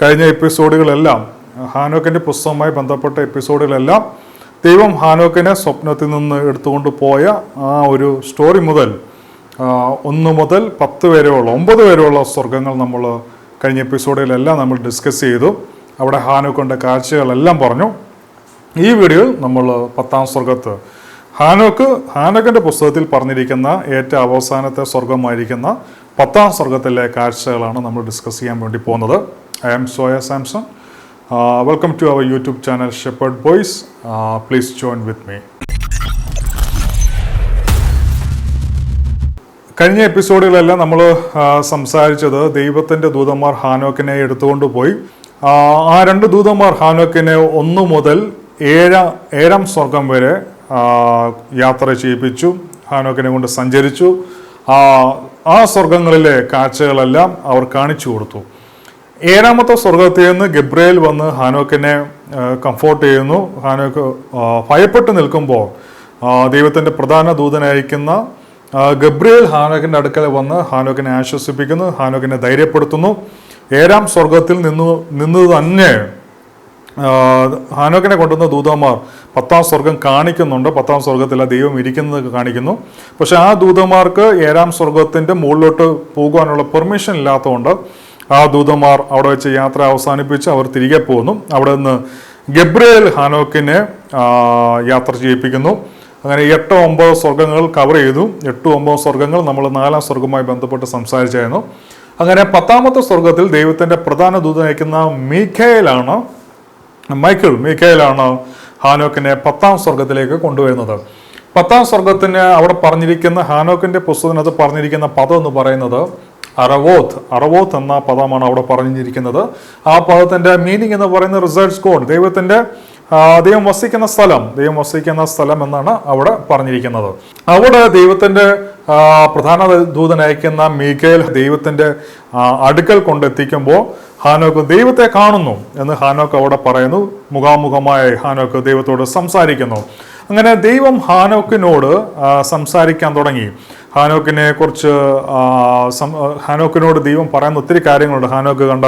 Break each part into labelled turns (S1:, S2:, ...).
S1: കഴിഞ്ഞ എപ്പിസോഡുകളെല്ലാം ഹാനോക്കിന്റെ പുസ്തകവുമായി ബന്ധപ്പെട്ട എപ്പിസോഡുകളെല്ലാം ദൈവം ഹാനോക്കിനെ സ്വപ്നത്തിൽ നിന്ന് എടുത്തുകൊണ്ട് പോയ ആ ഒരു സ്റ്റോറി മുതൽ ഒന്ന് മുതൽ പത്ത് വരെയുള്ള ഒമ്പത് വരെയുള്ള സ്വർഗങ്ങൾ നമ്മൾ കഴിഞ്ഞ എപ്പിസോഡിലെല്ലാം നമ്മൾ ഡിസ്കസ് ചെയ്തു. അവിടെ ഹാനോക്കിന്റെ കാഴ്ചകളെല്ലാം പറഞ്ഞു. ഈ വീഡിയോയിൽ നമ്മൾ പത്താം സ്വർഗത്ത് ഹാനോക്ക് ഹാനോക്കിന്റെ പുസ്തകത്തിൽ പറഞ്ഞിരിക്കുന്ന ഏറ്റവും അവസാനത്തെ സ്വർഗമായിരിക്കുന്ന പത്താം സ്വർഗത്തിലെ കാഴ്ചകളാണ് നമ്മൾ ഡിസ്കസ് ചെയ്യാൻ വേണ്ടി പോകുന്നത്. I Samson. Soya Samson welcome to our YouTube channel shepherd boys please join with me കഴിഞ്ഞ എപ്പിസോഡുകളെല്ലാം നമ്മൾ സംസാരിച്ചത് ദൈവത്തിന്റെ ദൂതന്മാർ ഹാനോക്കിനെ എടുത്തുകൊണ്ട് പോയി. ആ, രണ്ട് ദൂതന്മാർ ഹാനോക്കിനെ ഒന്ന് മുതൽ ഏഴാം ഏഴാം സ്വർഗം വരെ യാത്ര ചെയ്യിപ്പിച്ചു. ഹാനോക്കിനെ കൊണ്ട് സഞ്ചരിച്ചു. ആ സ്വർഗങ്ങളിലെ കാഴ്ചകളെല്ലാം അവർ കാണിച്ചു കൊടുത്തു. ഏഴാമത്തെ സ്വർഗത്തിൽ നിന്ന് ഗബ്രയേൽ വന്ന് ഹാനോക്കിനെ കംഫോർട്ട് ചെയ്യുന്നു. ഹാനോക്ക് ഭയപ്പെട്ട് നിൽക്കുമ്പോൾ ദൈവത്തിന്റെ പ്രധാന ദൂതനയക്കുന്ന ആ, ഗബ്രിയേൽ ഹാനോക്കിന്റെ അടുക്കൽ വന്ന് ഹാനോക്കിനെ ആശ്വസിപ്പിക്കുന്നു ഹാനോക്കിനെ ധൈര്യപ്പെടുത്തുന്നു. ഏഴാം സ്വർഗത്തിൽ നിന്നു നിന്ന് തന്നെ ഹാനോക്കിനെ കൊണ്ടുവന്ന ദൂതന്മാർ പത്താം സ്വർഗം കാണിക്കുന്നുണ്ട്. പത്താം സ്വർഗത്തിൽ ആ ദൈവം ഇരിക്കുന്നത് കാണിക്കുന്നു. പക്ഷെ ആ ദൂതന്മാർക്ക് ഏഴാം സ്വർഗത്തിന്റെ മുകളിലോട്ട് പോകുവാനുള്ള പെർമിഷൻ ഇല്ലാത്തതുകൊണ്ട് ആ ദൂതന്മാർ അവിടെ വെച്ച് യാത്ര അവസാനിപ്പിച്ച് അവർ തിരികെ പോകുന്നു. അവിടെ നിന്ന് ഗബ്രിയേൽ ഹാനോക്കിനെ യാത്ര ചെയ്യിപ്പിക്കുന്നു. അങ്ങനെ എട്ടോ ഒമ്പത് സ്വർഗങ്ങൾ കവർ ചെയ്തു. എട്ടോ ഒമ്പത് സ്വർഗങ്ങൾ നമ്മൾ നാലാം സ്വർഗവുമായി ബന്ധപ്പെട്ട് സംസാരിച്ചായിരുന്നു. അങ്ങനെ പത്താമത്തെ സ്വർഗത്തിൽ ദൈവത്തിന്റെ പ്രധാന ദൂതൻ അയക്കുന്ന മീഖയിലാണ് മൈക്കിൾ മീഖയിലാണ് ഹാനോക്കിനെ പത്താം സ്വർഗത്തിലേക്ക് കൊണ്ടുവരുന്നത്. പത്താം സ്വർഗത്തിന് അവിടെ പറഞ്ഞിരിക്കുന്ന ഹാനോക്കിന്റെ പുസ്തകത്തിനകത്ത് പറഞ്ഞിരിക്കുന്ന പദം എന്ന് പറയുന്നത് അറവോത്ത് അറവോത്ത് എന്ന പദമാണ് അവിടെ പറഞ്ഞിരിക്കുന്നത്. ആ പദത്തിന്റെ മീനിങ് എന്ന് പറയുന്ന റിസൾട്ട്സ് കോഡ് ദൈവത്തിന്റെ ആ, ദൈവം വസിക്കുന്ന സ്ഥലം ദൈവം വസിക്കുന്ന സ്ഥലം എന്നാണ് അവിടെ പറഞ്ഞിരിക്കുന്നത്. അവിടെ ദൈവത്തിന്റെ പ്രധാന ദൂതൻ അയക്കുന്ന മീഖേൽ ദൈവത്തിന്റെ അടുക്കൽ കൊണ്ടെത്തിക്കുമ്പോൾ ഹാനോക്ക് ദൈവത്തെ കാണുന്നു എന്ന് ഹാനോക്ക് അവിടെ പറയുന്നു. മുഖാമുഖമായി ഹാനോക്ക് ദൈവത്തോട് സംസാരിക്കുന്നു. അങ്ങനെ ദൈവം ഹാനോക്കിനോട് സംസാരിക്കാൻ തുടങ്ങി. ഹാനോക്കിനെ കുറിച്ച് ഹാനോക്കിനോട് ദൈവം പറയുന്ന ഒത്തിരി കാര്യങ്ങളുണ്ട്. ഹാനോക്ക് കണ്ട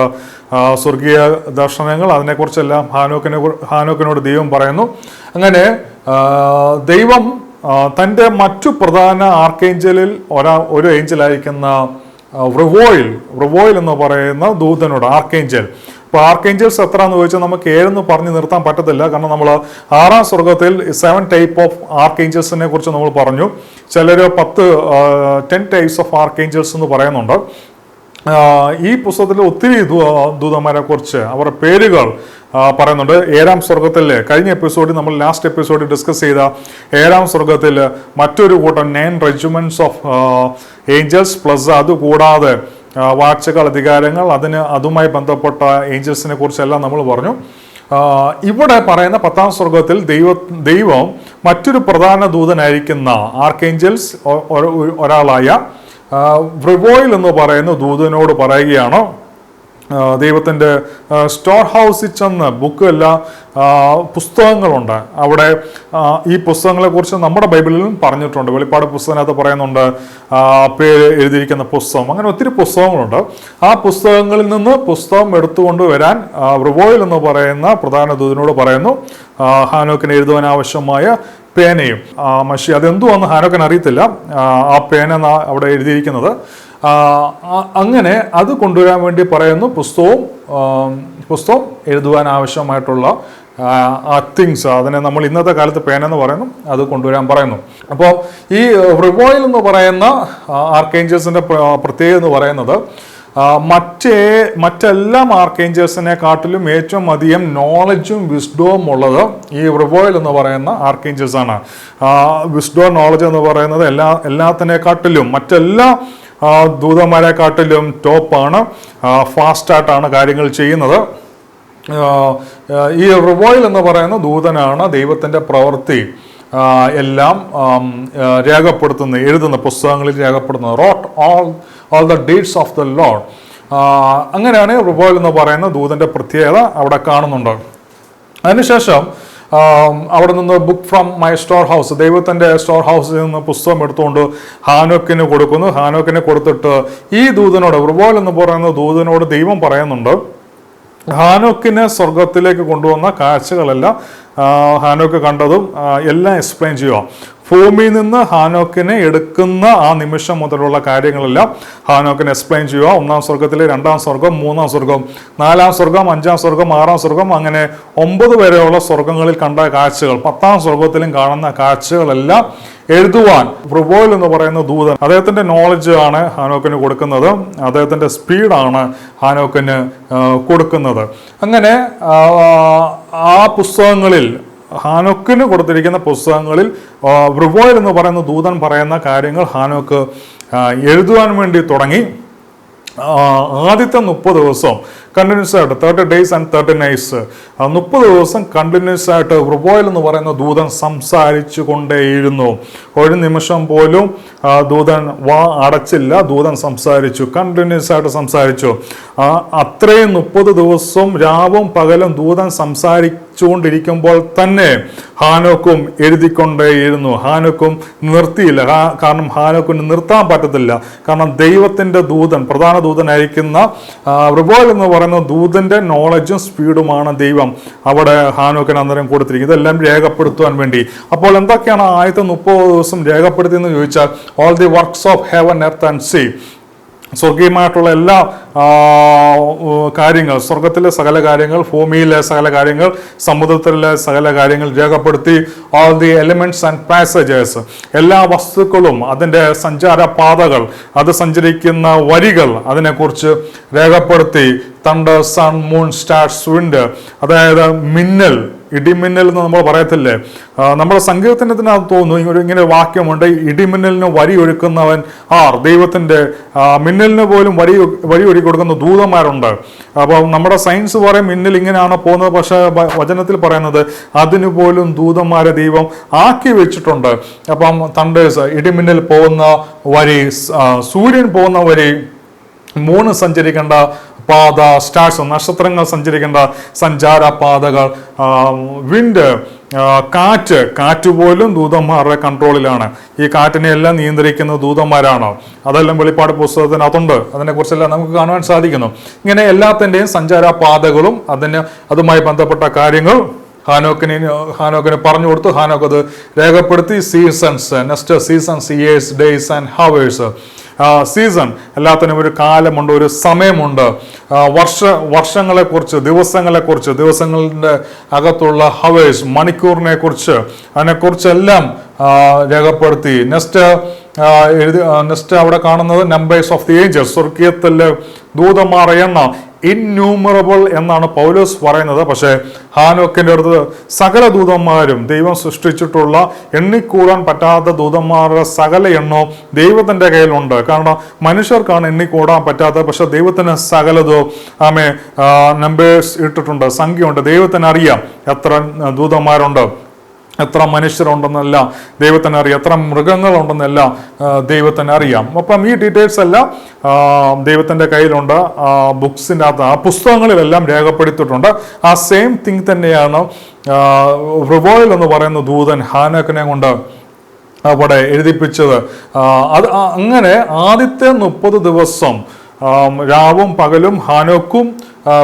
S1: സ്വർഗീയ ദർശനങ്ങൾ അതിനെക്കുറിച്ചെല്ലാം ഹാനോക്കിനെ ഹാനോക്കിനോട് ദൈവം പറയുന്നു. അങ്ങനെ ദൈവം തന്റെ മറ്റു പ്രധാന ആർക്കേഞ്ചലിൽ ഒരാ ഒരു ഏഞ്ചലായിരിക്കുന്ന റിവോയിൽ റിവോയിൽ എന്ന് പറയുന്ന ദൂതനോട് ആർക്കേഞ്ചൽ അപ്പോൾ ആർക്കേഞ്ചൽസ് എത്ര എന്ന് ചോദിച്ചാൽ നമുക്ക് ഏഴെന്ന് പറഞ്ഞു നിർത്താൻ പറ്റത്തില്ല. കാരണം നമ്മൾ ആറാം സ്വർഗത്തിൽ സെവൻ ടൈപ്പ് ഓഫ് ആർക്കേഞ്ചൽസിനെ കുറിച്ച് നമ്മൾ പറഞ്ഞു. ചിലർ പത്ത് ടെൻ ടൈപ്സ് ഓഫ് ആർക്കേഞ്ചൽസ് എന്ന് പറയുന്നുണ്ട്. ഈ പുസ്തകത്തിൽ ഒത്തിരി ദൂതന്മാരെ കുറിച്ച് അവരുടെ പേരുകൾ പറയുന്നുണ്ട്. ഏഴാം സ്വർഗത്തിൽ കഴിഞ്ഞ എപ്പിസോഡിൽ നമ്മൾ ലാസ്റ്റ് എപ്പിസോഡിൽ ഡിസ്കസ് ചെയ്ത ഏഴാം സ്വർഗത്തിൽ മറ്റൊരു കൂട്ടം nine regiments of angels plus അതുകൂടാതെ വാഴ്ചകൾ അധികാരങ്ങൾ അതിന് അതുമായി ബന്ധപ്പെട്ട ഏഞ്ചൽസിനെ കുറിച്ചെല്ലാം നമ്മൾ പറഞ്ഞു. ഇവിടെ പറയുന്ന പത്താം സ്വർഗത്തിൽ ദൈവ ദൈവം മറ്റൊരു പ്രധാന ദൂതനായിരിക്കുന്ന ആർക്കേഞ്ചൽസ് ഒരാളായ വ്രിവോയിൽ എന്ന് പറയുന്ന ദൂതനോട് പറയുകയാണ്. ദൈവത്തിന്റെ സ്റ്റോർ ഹൗസിൽ ചെന്ന് ബുക്ക് എല്ലാ പുസ്തകങ്ങളുണ്ട്. അവിടെ ഈ പുസ്തകങ്ങളെക്കുറിച്ച് നമ്മുടെ ബൈബിളിലും പറഞ്ഞിട്ടുണ്ട്. വെളിപ്പാട് പുസ്തകത്തിനകത്ത് പറയുന്നുണ്ട് പേര് എഴുതിയിരിക്കുന്ന പുസ്തകം. അങ്ങനെ ഒത്തിരി പുസ്തകങ്ങളുണ്ട്. ആ പുസ്തകങ്ങളിൽ നിന്ന് പുസ്തകം എടുത്തുകൊണ്ട് വരാൻ റിവോയിൽ എന്ന് പറയുന്ന പ്രധാന ദൂതനോട് പറയുന്നു. ഹാനോക്കിന് എഴുതുവാൻ ആവശ്യമായ പേനയും. മഷി അതെന്തുവാന്ന് ഹാനോക്കൻ അറിയത്തില്ല. ആ, പേന അവിടെ എഴുതിയിരിക്കുന്നത്. അങ്ങനെ അത് കൊണ്ടുവരാൻ വേണ്ടി പറയുന്നു പുസ്തകവും പുസ്തകം എഴുതുവാൻ ആവശ്യമായിട്ടുള്ള തിങ്സ് അതിനെ നമ്മൾ ഇന്നത്തെ കാലത്ത് പേന എന്ന് പറയുന്നു. അത് കൊണ്ടുവരാൻ പറയുന്നു. അപ്പോൾ ഈ റിവോയിൽ എന്ന് പറയുന്ന ആർക്കേഞ്ചേഴ്സിന്റെ പ്രത്യേകത എന്ന് പറയുന്നത് മറ്റേ മറ്റെല്ലാ ആർക്കേഞ്ചേഴ്സിനെ കാട്ടിലും ഏറ്റവും അധികം നോളജും വിസ്ഡവും ഉള്ളത് ഈ റിവോയിൽ എന്ന് പറയുന്ന ആർക്കേഞ്ചേഴ്സാണ് വിസ്ഡോ നോളജ് എന്ന് പറയുന്നത് എല്ലാ എല്ലാത്തിനെക്കാട്ടിലും മറ്റെല്ലാ ദൂതന്മാരെക്കാട്ടിലും ടോപ്പാണ്. ഫാസ്റ്റായിട്ടാണ് കാര്യങ്ങൾ ചെയ്യുന്നത്. ഈ റിവോയിൽ എന്ന് പറയുന്ന ദൂതനാണ് ദൈവത്തിന്റെ പ്രവൃത്തി. എല്ലാം രേഖപ്പെടുത്തുന്ന എഴുതുന്ന പുസ്തകങ്ങളിൽ രേഖപ്പെടുത്തുന്നത് wrote all all the dates of the lord അങ്ങനെയാണ് റിവോയിൽ എന്ന് പറയുന്ന ദൂതന്റെ പ്രത്യേകത അവിടെ കാണുന്നുണ്ട്. അതിനുശേഷം അവിടെ നിന്ന് book from my store house ദൈവത്തിന്റെ സ്റ്റോർ ഹൗസിൽ നിന്ന് പുസ്തകം എടുത്തുകൊണ്ട് ഹാനോക്കിന് കൊടുക്കുന്നു. ഹാനോക്കിനെ കൊടുത്തിട്ട് ഈ ദൂതനോട് റിവോൽ എന്ന് പറയുന്ന ദൂതനോട് ദൈവം പറയുന്നുണ്ട് ഹാനോക്കിനെ സ്വർഗത്തിലേക്ക് കൊണ്ടുവന്ന കാഴ്ചകളെല്ലാം ഹാനോക്ക് കണ്ടതും എല്ലാം എക്സ്പ്ലെയിൻ ചെയ്യുക. ഭൂമിയിൽ നിന്ന് ഹാനോക്കിനെ എടുക്കുന്ന ആ നിമിഷം മുതലുള്ള കാര്യങ്ങളെല്ലാം ഹാനോക്കിനെ എക്സ്പ്ലെയിൻ ചെയ്യുക. ഒന്നാം സ്വർഗത്തിലെ രണ്ടാം സ്വർഗം മൂന്നാം സ്വർഗം നാലാം സ്വർഗം അഞ്ചാം സ്വർഗം ആറാം സ്വർഗം അങ്ങനെ ഒമ്പത് വരെയുള്ള സ്വർഗങ്ങളിൽ കണ്ട കാഴ്ചകൾ പത്താം സ്വർഗത്തിലും കാണുന്ന കാഴ്ചകളെല്ലാം എഴുതുവാൻ പ്രബോയിൽ എന്ന് പറയുന്ന ദൂതൻ അദ്ദേഹത്തിന്റെ നോളജ് ആണ് ഹാനോക്കിന് കൊടുക്കുന്നത്. അദ്ദേഹത്തിന്റെ സ്പീഡാണ് ഹാനോക്കിന് കൊടുക്കുന്നത്. അങ്ങനെ ആ പുസ്തകങ്ങളിൽ ഹാനോക്കിന് കൊടുത്തിരിക്കുന്ന പുസ്തകങ്ങളിൽ റിവോയിൽ എന്ന് പറയുന്ന ദൂതൻ പറയുന്ന കാര്യങ്ങൾ ഹാനോക്ക് എഴുതുവാൻ വേണ്ടി തുടങ്ങി. ആദ്യത്തെ മുപ്പത് ദിവസം കണ്ടിന്യൂസ് ആയിട്ട് thirty days and thirty nights മുപ്പത് ദിവസം കണ്ടിന്യൂസ് ആയിട്ട് റുബോയിൽ എന്ന് പറയുന്ന ദൂതൻ സംസാരിച്ചു കൊണ്ടേയിരുന്നു. ഒരു നിമിഷം പോലും ദൂതൻ വാ അടച്ചില്ല ദൂതൻ സംസാരിച്ചു കണ്ടിന്യൂസ് ആയിട്ട് സംസാരിച്ചു. അത്രയും മുപ്പത് ദിവസവും രാവും പകലും ദൂതൻ സംസാരിച്ചുകൊണ്ടിരിക്കുമ്പോൾ തന്നെ ഹാനോക്കും എഴുതിക്കൊണ്ടേയിരുന്നു. ഹാനോക്കും നിർത്തിയില്ല കാരണം ഹാനോക്കിന് നിർത്താൻ പറ്റത്തില്ല. കാരണം ദൈവത്തിന്റെ ദൂതൻ പ്രധാന ദൂതൻ അയക്കുന്ന റിബോൾ എന്ന് പറയുന്ന ദൂതന്റെ നോളജും സ്പീഡുമാണ് ദൈവം. അവിടെ ഹാനോക്കിന് അന്നേരം കൊടുത്തിരിക്കുന്നത്. ഇതെല്ലാം രേഖപ്പെടുത്തുവാൻ വേണ്ടി. അപ്പോൾ എന്തൊക്കെയാണ് ആദ്യത്തെ മുപ്പത് ദിവസം രേഖപ്പെടുത്തിയെന്ന് ചോദിച്ചാൽ all the works of heaven earth and sea സ്വർഗീയമായിട്ടുള്ള എല്ലാ കാര്യങ്ങൾ സ്വർഗത്തിലെ സകല കാര്യങ്ങൾ ഭൂമിയിലെ സകല കാര്യങ്ങൾ സമുദ്രത്തിലെ സകല കാര്യങ്ങൾ രേഖപ്പെടുത്തി all the elements and passages എല്ലാ വസ്തുക്കളും അതിന്റെ സഞ്ചാര പാതകൾ അത് സഞ്ചരിക്കുന്ന വരികൾ അതിനെക്കുറിച്ച് രേഖപ്പെടുത്തി thunder sun moon stars wind അതായത് മിന്നൽ ഇടിമിന്നൽ എന്ന് നമ്മൾ പറയത്തില്ലേ? നമ്മുടെ സങ്കീർത്തനത്തിനകത്ത് തോന്നുന്നു. ഇങ്ങനെ ഇങ്ങനെ വാക്യമുണ്ട് ഇടിമിന്നലിന് വരി ഒരുക്കുന്നവൻ ആർ? ദൈവത്തിന്റെ മിന്നലിന് പോലും വരി വരി ഒരുക്കി കൊടുക്കുന്ന ദൂതന്മാരുണ്ട്. അപ്പോൾ നമ്മുടെ സയൻസ് പറയും മിന്നൽ ഇങ്ങനെയാണ് പോകുന്നത്. പക്ഷേ വചനത്തിൽ പറയുന്നത് അതിന് പോലും ദൂതന്മാരെ ദൈവം ആക്കി വെച്ചിട്ടുണ്ട്. അപ്പം തണ്ടേഴ്സ് ഇടിമിന്നൽ പോകുന്ന വരി സൂര്യൻ പോകുന്ന വരി മൂന്ന് സഞ്ചരിക്കേണ്ട പാത സ്റ്റാർസ് നക്ഷത്രങ്ങൾ സഞ്ചരിക്കേണ്ട സഞ്ചാര പാതകൾ വിൻഡ് കാറ്റ് കാറ്റ് പോലും ദൂതന്മാരുടെ കൺട്രോളിലാണ് ഈ കാറ്റിനെ എല്ലാം നിയന്ത്രിക്കുന്ന ദൂതന്മാരാണ്? അതെല്ലാം വെളിപ്പാട് പുസ്തകത്തിനകത്തുണ്ട് അതിനെക്കുറിച്ചെല്ലാം നമുക്ക് കാണുവാൻ സാധിക്കുന്നു. ഇങ്ങനെ എല്ലാത്തിന്റെയും സഞ്ചാര പാതകളും അതിന് അതുമായി ബന്ധപ്പെട്ട കാര്യങ്ങൾ ഹാനോക്കിന് ഹാനോക്കിന് പറഞ്ഞു കൊടുത്തു. ഹാനോക്ക് അത് രേഖപ്പെടുത്തി. Seasons next seasons years days and hours season എല്ലാത്തിനും ഒരു കാലമുണ്ട് ഒരു സമയമുണ്ട്. വർഷ വർഷങ്ങളെക്കുറിച്ച് ദിവസങ്ങളെക്കുറിച്ച് ദിവസങ്ങളുടെ അകത്തുള്ള ഹവേഴ്സ് മണിക്കൂറിനെ കുറിച്ച് അതിനെക്കുറിച്ചെല്ലാം രേഖപ്പെടുത്തി. നെക്സ്റ്റ് എഴുതി നെക്സ്റ്റ് അവിടെ കാണുന്നത് നമ്പേഴ്സ് ഓഫ് ദി ഏഞ്ചൽസ് സ്വർഗീയത്തിലെ ദൂതന്മാർ എണ്ണം ഇന്നൂമറബിൾ എന്നാണ് പൗലോസ് പറയുന്നത്. പക്ഷേ ഹാനോക്കിന്റെ അടുത്ത് സകല ദൂതന്മാരും ദൈവം സൃഷ്ടിച്ചിട്ടുള്ള എണ്ണിക്കൂടാൻ പറ്റാത്ത ദൂതന്മാരുടെ സകല എണ്ണോ ദൈവത്തിന്റെ കയ്യിലുണ്ട്. കാരണം മനുഷ്യർക്കാണ് എണ്ണിക്കൂടാൻ പറ്റാത്തത്. പക്ഷെ ദൈവത്തിന് സകലതോ ആമേ നമ്പേഴ്സ് ഇട്ടിട്ടുണ്ട് സംഖ്യയുണ്ട്. ദൈവത്തിന് അറിയാം എത്ര ദൂതന്മാരുണ്ട്. എത്ര മനുഷ്യരുണ്ടെന്നല്ല ദൈവത്തിന് അറിയാം എത്ര മൃഗങ്ങളുണ്ടെന്നല്ല ദൈവത്തിന് അറിയാം അപ്പം ഈ ഡീറ്റെയിൽസ് എല്ലാം ദൈവത്തിന്റെ കയ്യിലുണ്ട്. ബുക്സിന്റെ അകത്ത് ആ പുസ്തകങ്ങളിലെല്ലാം രേഖപ്പെടുത്തിയിട്ടുണ്ട്. ആ സെയിം തിങ് തന്നെയാണ് റിവോയിൽ എന്ന് പറയുന്ന ദൂതൻ ഹാനക്കിനെ കൊണ്ട് അവിടെ എഴുതിപ്പിച്ചത്. അത് അങ്ങനെ ആദ്യത്തെ മുപ്പത് ദിവസം രാവും പകലും ഹാനോക്കും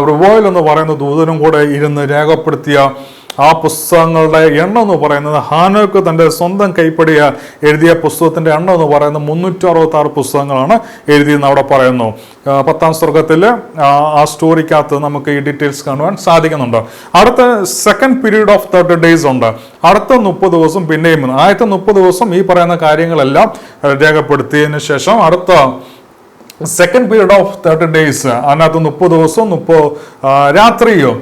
S1: റിവോയിൽ എന്ന് പറയുന്ന ദൂതനും കൂടെ ഇരുന്ന് രേഖപ്പെടുത്തിയ ആ പുസ്തകങ്ങളുടെ എണ്ണം എന്ന് പറയുന്നത് ഹാനോക്ക് തന്റെ സ്വന്തം കൈപ്പടിയ എഴുതിയ പുസ്തകത്തിന്റെ എണ്ണം എന്ന് പറയുന്നത് മുന്നൂറ്റി അറുപത്തി ആറ് പുസ്തകങ്ങളാണ് എഴുതിയെന്ന് അവിടെ പറയുന്നു. പത്താം സ്വർഗത്തിൽ ആ സ്റ്റോറിക്കകത്ത് നമുക്ക് ഈ ഡീറ്റെയിൽസ് കാണുവാൻ സാധിക്കുന്നുണ്ട്. അടുത്ത second period of thirty days ഉണ്ട്. അടുത്ത മുപ്പത് ദിവസം പിന്നെയും ആദ്യത്തെ മുപ്പത് ദിവസം ഈ പറയുന്ന കാര്യങ്ങളെല്ലാം രേഖപ്പെടുത്തിയതിന് ശേഷം അടുത്ത second period of thirty days അതിനകത്ത് മുപ്പത് ദിവസവും മുപ്പത് രാത്രിയോ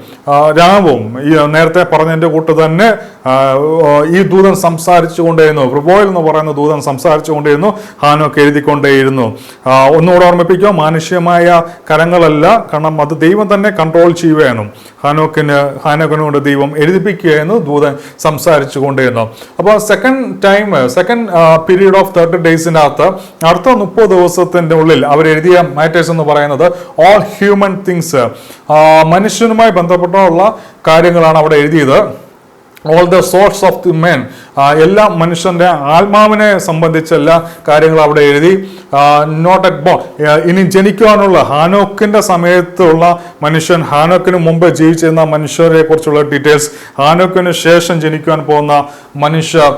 S1: രാവും ഈ നേരത്തെ പറഞ്ഞതിന്റെ കൂട്ട് തന്നെ ഈ ദൂതൻ സംസാരിച്ചു കൊണ്ടേയിരുന്നു പ്രിബോയിൽ എന്ന് പറയുന്ന ദൂതൻ സംസാരിച്ചു കൊണ്ടേയിരുന്നു ഹാനോക്ക് എഴുതിക്കൊണ്ടേയിരുന്നു. ഒന്നുകൂടെ ഓർമ്മിപ്പിക്കുക മാനുഷ്യമായ കരങ്ങളല്ല കാരണം അത് ദൈവം തന്നെ കൺട്രോൾ ചെയ്യുകയാണ്. ഹാനോക്കിന് ഹാനോക്കിന് ദൈവം എഴുതിപ്പിക്കുകയെന്ന് ദൂതൻ സംസാരിച്ചു കൊണ്ടിരുന്നു അപ്പോൾ second time second period of thirty ഡേയ്സിനകത്ത് അടുത്ത മുപ്പത് ദിവസത്തിന്റെ ഉള്ളിൽ അവർ എഴുതിയ മാറ്റേഴ്സ് എന്ന് പറയുന്നത് ഓൾ ഹ്യൂമൻ തിങ്സ് മനുഷ്യനുമായി ബന്ധപ്പെട്ടുള്ള കാര്യങ്ങളാണ് അവിടെ എഴുതിയത്. All the sorts of the men ah, എല്ലാ മനുഷ്യന്റെ ആത്മാവിനെ സംബന്ധിച്ച എല്ലാ കാര്യങ്ങളും അവിടെ എഴുതി നോട്ട് അറ്റ് ബോൺ ഇനി ജനിക്കുവാനുള്ള ഹാനോക്കിന്റെ സമയത്തുള്ള മനുഷ്യൻ ഹാനോക്കിന് മുമ്പ് ജീവിച്ചിരുന്ന മനുഷ്യരെ കുറിച്ചുള്ള ഡീറ്റെയിൽസ് ഹാനോക്കിന് ശേഷം ജനിക്കുവാൻ പോകുന്ന മനുഷ്യർ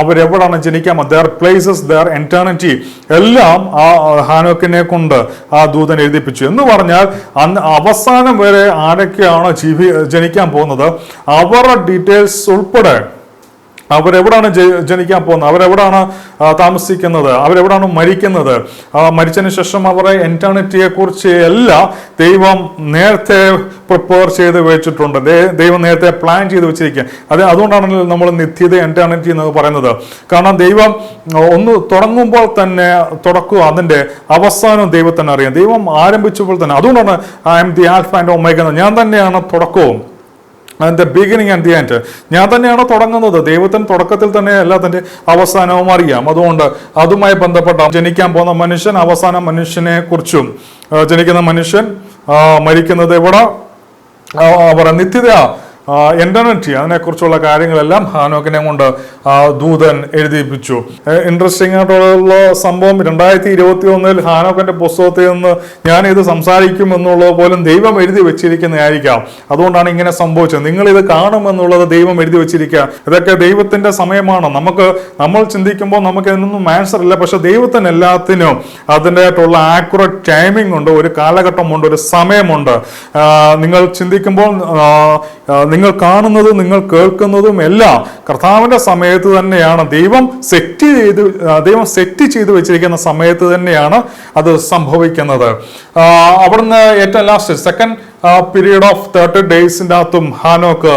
S1: അവരെവിടാണ് ജനിക്കാൻ ദർ പ്ലേസസ് ദർ എന്റേണിറ്റി എല്ലാം ആ ഹാനോക്കിനെ കൊണ്ട് ആ ദൂതൻ എഴുതിപ്പിച്ചു. എന്ന് പറഞ്ഞാൽ അന്ന് അവസാനം വരെ ആരൊക്കെയാണ് ജീവി ജനിക്കാൻ പോകുന്നത്? അവരുടെ ഡീറ്റെയിൽസ് ഉൾപ്പെടെ അവരെവിടാണ് ജനിക്കാൻ പോകുന്നത്? അവരെവിടാണ് താമസിക്കുന്നത്? അവരെവിടാണ് മരിക്കുന്നത്? മരിച്ചതിന് ശേഷം അവരെ എന്റേണിറ്റിയെ കുറിച്ച് എല്ലാം ദൈവം നേരത്തെ പ്രിപ്പയർ ചെയ്ത് വെച്ചിട്ടുണ്ട്. ദൈവം നേരത്തെ പ്ലാൻ ചെയ്ത് വെച്ചിരിക്കുക അത് അതുകൊണ്ടാണല്ലോ നമ്മൾ നിത്യത എന്റേണിറ്റി എന്ന് പറയുന്നത്. കാരണം ദൈവം ഒന്ന് തുടങ്ങുമ്പോൾ തന്നെ തുടക്കുക. അതിന്റെ അവസാനം ദൈവത്തിന് അറിയാം. ദൈവം ആരംഭിച്ചപ്പോൾ തന്നെ. അതുകൊണ്ടാണ് I am the alpha and omega ഞാൻ തന്നെയാണ് തുടക്കവും. അതിന്റെ ബിഗിനിങ് ആൻഡ് ദി എൻഡ് ഞാൻ തന്നെയാണ് തുടങ്ങുന്നത്? ദൈവത്തിന് തുടക്കത്തിൽ തന്നെ എല്ലാത്തിന്റെ അവസാനവും അറിയാം. അതുകൊണ്ട് അതുമായി ബന്ധപ്പെട്ട ജനിക്കാൻ പോകുന്ന മനുഷ്യൻ അവസാന മനുഷ്യനെ കുറിച്ചും ജനിക്കുന്ന മനുഷ്യൻ മരിക്കുന്നത് എവിടെ? അവർ നിത്യത എന്റർനെറ്റി അതിനെക്കുറിച്ചുള്ള കാര്യങ്ങളെല്ലാം ഹാനോക്കിനെ കൊണ്ട് ദൂതൻ എഴുതിപ്പിച്ചു. ഇൻട്രസ്റ്റിംഗ് ആയിട്ടുള്ള സംഭവം. രണ്ടായിരത്തി ഇരുപത്തി ഒന്നിൽ ഹാനോക്കിന്റെ പുസ്തകത്തിൽ നിന്ന് ഞാൻ ഇത് സംസാരിക്കും എന്നുള്ളത് പോലും ദൈവം എഴുതി വെച്ചിരിക്കുന്നതായിരിക്കാം. അതുകൊണ്ടാണ് ഇങ്ങനെ സംഭവിച്ചത്. നിങ്ങൾ ഇത് കാണുമെന്നുള്ളത് ദൈവം എഴുതി വെച്ചിരിക്കുക. ഇതൊക്കെ ദൈവത്തിന്റെ സമയമാണ്. നമുക്ക് നമ്മൾ ചിന്തിക്കുമ്പോൾ നമുക്ക് ഇതിനൊന്നും ആൻസർ ഇല്ല. പക്ഷെ ദൈവത്തിന് എല്ലാത്തിനും അതിന്റെതായിട്ടുള്ള ആക്യുറേറ്റ് ടൈമിംഗ് ഉണ്ട് ഒരു കാലഘട്ടമുണ്ട് ഒരു സമയമുണ്ട്. നിങ്ങൾ ചിന്തിക്കുമ്പോൾ നിങ്ങൾ കാണുന്നതും നിങ്ങൾ കേൾക്കുന്നതും എല്ലാം കർത്താവിന്റെ സമയത്ത് തന്നെയാണ്. ദൈവം സെറ്റ് ചെയ്ത് ദൈവം സെറ്റ് ചെയ്ത് വെച്ചിരിക്കുന്ന സമയത്ത് തന്നെയാണ് അത് സംഭവിക്കുന്നത്. അവിടുന്ന് ഏറ്റവും last second period of thirty ഡേയ്സിന്റെ അകത്തും ഹാനോക്ക്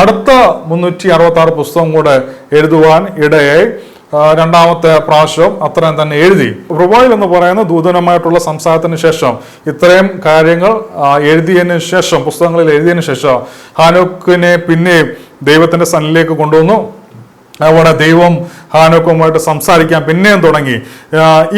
S1: അടുത്ത മുന്നൂറ്റി അറുപത്തി പുസ്തകം കൂടെ എഴുതുവാൻ ഇടയായി. രണ്ടാമത്തെ പ്രാവശ്യം അത്രയും തന്നെ എഴുതി. റുബോയിൽ എന്ന് പറയുന്ന ദൂതനമായിട്ടുള്ള സംസാരത്തിന് ശേഷം ഇത്രയും കാര്യങ്ങൾ എഴുതിയതിനു ശേഷം പുസ്തകങ്ങളിൽ എഴുതിയതിനു ശേഷം ഹാനോക്കിനെ പിന്നെയും ദൈവത്തിന്റെ സന്നിലേക്ക് കൊണ്ടുവന്നു. അവിടെ ദൈവം ഹാനോക്കുമായിട്ട് സംസാരിക്കാൻ പിന്നെയും തുടങ്ങി.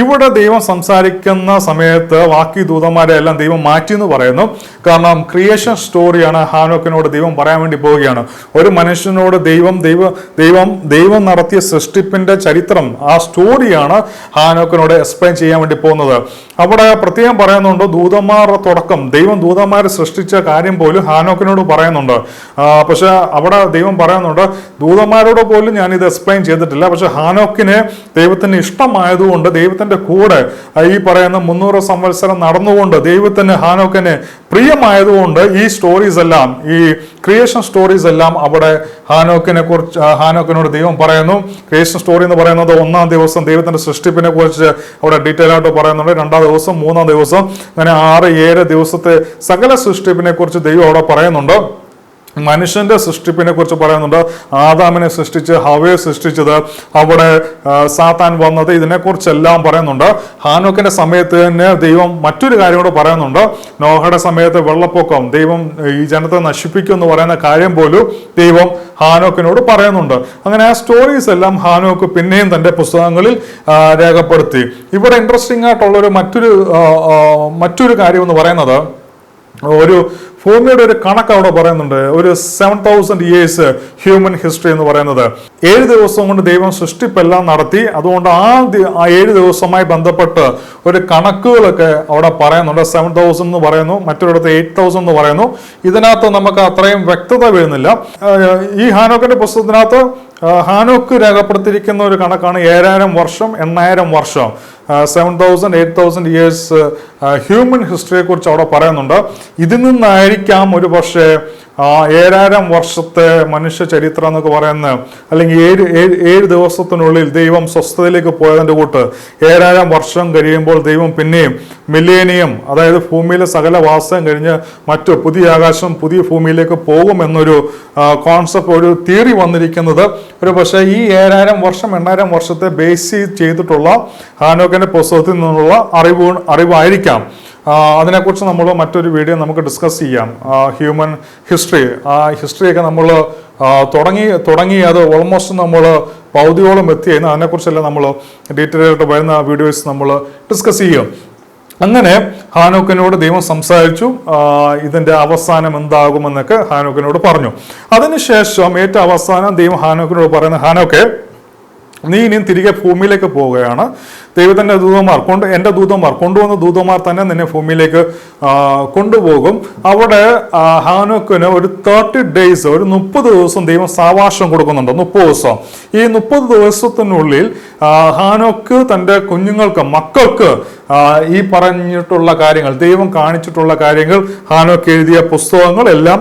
S1: ഇവിടെ ദൈവം സംസാരിക്കുന്ന സമയത്ത് ബാക്കി ദൂതന്മാരെ എല്ലാം ദൈവം മാറ്റി എന്ന് പറയുന്നു. കാരണം ക്രിയേഷൻ സ്റ്റോറിയാണ് ഹാനോക്കിനോട് ദൈവം പറയാൻ വേണ്ടി പോവുകയാണ്. ഒരു മനുഷ്യനോട് ദൈവം ദൈവ ദൈവം ദൈവം നടത്തിയ സൃഷ്ടിപ്പിന്റെ ചരിത്രം ആ സ്റ്റോറിയാണ് ഹാനോക്കിനോട് എക്സ്പ്ലെയിൻ ചെയ്യാൻ വേണ്ടി പോകുന്നത്. അവിടെ പ്രത്യേകം പറയുന്നുണ്ട് ദൂതന്മാരുടെ തുടക്കം. ദൈവം ദൂതന്മാരെ സൃഷ്ടിച്ച കാര്യം പോലും ഹാനോക്കിനോട് പറയുന്നുണ്ട്. പക്ഷെ അവിടെ ദൈവം പറയുന്നുണ്ട് ദൂതന്മാരോട് പോലും ഞാൻ ഇത് എക്സ്പ്ലെയിൻ ചെയ്തിട്ടില്ല പക്ഷെ ഹാനോക്കിന് ദൈവത്തിന് ഇഷ്ടമായതുകൊണ്ട് ദൈവത്തിന്റെ കൂടെ ഈ പറയുന്ന മുന്നൂറ് സംവത്സരം നടന്നുകൊണ്ട് ദൈവത്തിന് ഹാനോക്കിന് പ്രിയമായതുകൊണ്ട് ഈ സ്റ്റോറീസ് എല്ലാം ഈ ക്രിയേഷൻ സ്റ്റോറീസ് എല്ലാം അവിടെ ഹാനോക്കിനെ കുറിച്ച് ഹാനോക്കിനോട് ദൈവം പറയുന്നു. ക്രിയേഷൻ സ്റ്റോറി എന്ന് പറയുന്നത് ഒന്നാം ദിവസം ദൈവത്തിന്റെ സൃഷ്ടിപ്പിനെ കുറിച്ച് അവിടെ ഡീറ്റെയിൽ ആയിട്ട് പറയുന്നുണ്ട്. രണ്ടാം ദിവസം മൂന്നാം ദിവസം അങ്ങനെ ആറ് ഏഴ് ദിവസത്തെ സകല സൃഷ്ടിപ്പിനെ കുറിച്ച് ദൈവം അവിടെ പറയുന്നുണ്ട്. മനുഷ്യന്റെ സൃഷ്ടിപ്പിനെ കുറിച്ച് പറയുന്നുണ്ട്. ആദാമിനെ സൃഷ്ടിച്ച് ഹവയെ സൃഷ്ടിച്ചത് അവിടെ സാത്താൻ വന്നത് ഇതിനെക്കുറിച്ചെല്ലാം പറയുന്നുണ്ട്. ഹാനോക്കിന്റെ സമയത്ത് തന്നെ ദൈവം മറ്റൊരു കാര്യം കൂടെ പറയുന്നുണ്ട്. നോഹയുടെ സമയത്ത് വെള്ളപ്പൊക്കം ദൈവം ഈ ജനത്തെ നശിപ്പിക്കും എന്ന് പറയുന്ന കാര്യം പോലും ദൈവം ഹാനോക്കിനോട് പറയുന്നുണ്ട്. അങ്ങനെ ആ സ്റ്റോറീസ് എല്ലാം ഹാനോക്ക് പിന്നെയും തന്റെ പുസ്തകങ്ങളിൽ രേഖപ്പെടുത്തി. ഇവിടെ ഇൻട്രസ്റ്റിംഗ് ആയിട്ടുള്ള ഒരു മറ്റൊരു മറ്റൊരു കാര്യം എന്ന് പറയുന്നത് ഒരു ഭൂമിയുടെ ഒരു കണക്ക് അവിടെ പറയുന്നുണ്ട്. ഒരു seven thousand years human history എന്ന് പറയുന്നത്. ഏഴ് ദിവസം കൊണ്ട് ദൈവം സൃഷ്ടിപ്പെല്ലാം നടത്തി അതുകൊണ്ട് ആ ആ ഏഴ് ദിവസവുമായി ബന്ധപ്പെട്ട് ഒരു കണക്കുകളൊക്കെ അവിടെ പറയുന്നുണ്ട്. സെവൻ തൗസൻഡ് എന്ന് പറയുന്നു മറ്റൊരിടത്ത് എയ്റ്റ് തൗസൻഡ് എന്ന് പറയുന്നു. ഇതിനകത്ത് നമുക്ക് അത്രയും വ്യക്തത വരുന്നില്ല. ഈ ഹാനോക്കിന്റെ പുസ്തകത്തിനകത്ത് ഹാനോക്ക് രേഖപ്പെടുത്തിയിരിക്കുന്ന ഒരു കണക്കാണ് ഏഴായിരം വർഷം എണ്ണായിരം വർഷം. Seven thousand eight thousand years human ഹിസ്റ്ററിയെ കുറിച്ച് അവിടെ പറയുന്നുണ്ട്. ഇതിൽ നിന്നായിരിക്കാം ഒരു പക്ഷേ ഏഴായിരം വർഷത്തെ മനുഷ്യ ചരിത്രം എന്നൊക്കെ പറയുന്ന അല്ലെങ്കിൽ ഏഴ് ഏഴ് ഏഴ് ദിവസത്തിനുള്ളിൽ ദൈവം സ്വസ്ഥതയിലേക്ക് പോയതിന്റെ കൂട്ട് ഏഴായിരം വർഷം കഴിയുമ്പോൾ ദൈവം പിന്നെയും മില്ലേനിയം അതായത് ഭൂമിയിലെ സകല വാസം കഴിഞ്ഞ് മറ്റു പുതിയ ആകാശം പുതിയ ഭൂമിയിലേക്ക് പോകുമെന്നൊരു കോൺസെപ്റ്റ് ഒരു തിയറി വന്നിരിക്കുന്നത്. ഒരു പക്ഷേ ഈ ഏഴായിരം വർഷം എണ്ണായിരം വർഷത്തെ ബേസ് ചെയ്തിട്ടുള്ള ഹാനോക്കിന്റെ പുസ്തകത്തിൽ നിന്നുള്ള അറിവ് അറിവായിരിക്കാം. അതിനെക്കുറിച്ച് നമ്മൾ മറ്റൊരു വീഡിയോ നമുക്ക് ഡിസ്കസ് ചെയ്യാം. ഹ്യൂമൻ ഹിസ്റ്ററി ആ ഹിസ്റ്ററിയൊക്കെ നമ്മൾ തുടങ്ങി തുടങ്ങി അത് ഓൾമോസ്റ്റ് നമ്മൾ പൗതിയോളം എത്തിയെന്ന് അതിനെക്കുറിച്ചെല്ലാം നമ്മൾ ഡീറ്റെയിൽ ആയിട്ട് വരുന്ന വീഡിയോസ് നമ്മൾ ഡിസ്കസ് ചെയ്യും. അങ്ങനെ ഹാനോക്കിനോട് ദൈവം സംസാരിച്ചു. ഇതിന്റെ അവസാനം എന്താകുമെന്നൊക്കെ ഹാനോക്കിനോട് പറഞ്ഞു. അതിനുശേഷം ഏറ്റവും അവസാനം ദൈവം ഹാനോക്കിനോട് പറയുന്ന ഹാനോക്കെ നീ ഇനിയും തിരികെ ഭൂമിയിലേക്ക് പോവുകയാണ്. ദൈവത്തിന്റെ ദൂതന്മാർ കൊണ്ട് എന്റെ ദൂതന്മാർ കൊണ്ടുവന്ന ദൂതന്മാർ തന്നെ നിന്നെ ഭൂമിയിലേക്ക് കൊണ്ടുപോകും. അവിടെ ഹാനോക്കിന് ഒരു തേർട്ടി ഡേയ്സ് ഒരു മുപ്പത് ദിവസം ദൈവം സാവാസം കൊടുക്കുന്നുണ്ട്. മുപ്പത് ദിവസം. ഈ മുപ്പത് ദിവസത്തിനുള്ളിൽ ഹാനോക്ക് തന്റെ കുഞ്ഞുങ്ങൾക്ക് മക്കൾക്ക് ഈ പറഞ്ഞിട്ടുള്ള കാര്യങ്ങൾ ദൈവം കാണിച്ചിട്ടുള്ള കാര്യങ്ങൾ ഹാനോക്ക് എഴുതിയ പുസ്തകങ്ങൾ എല്ലാം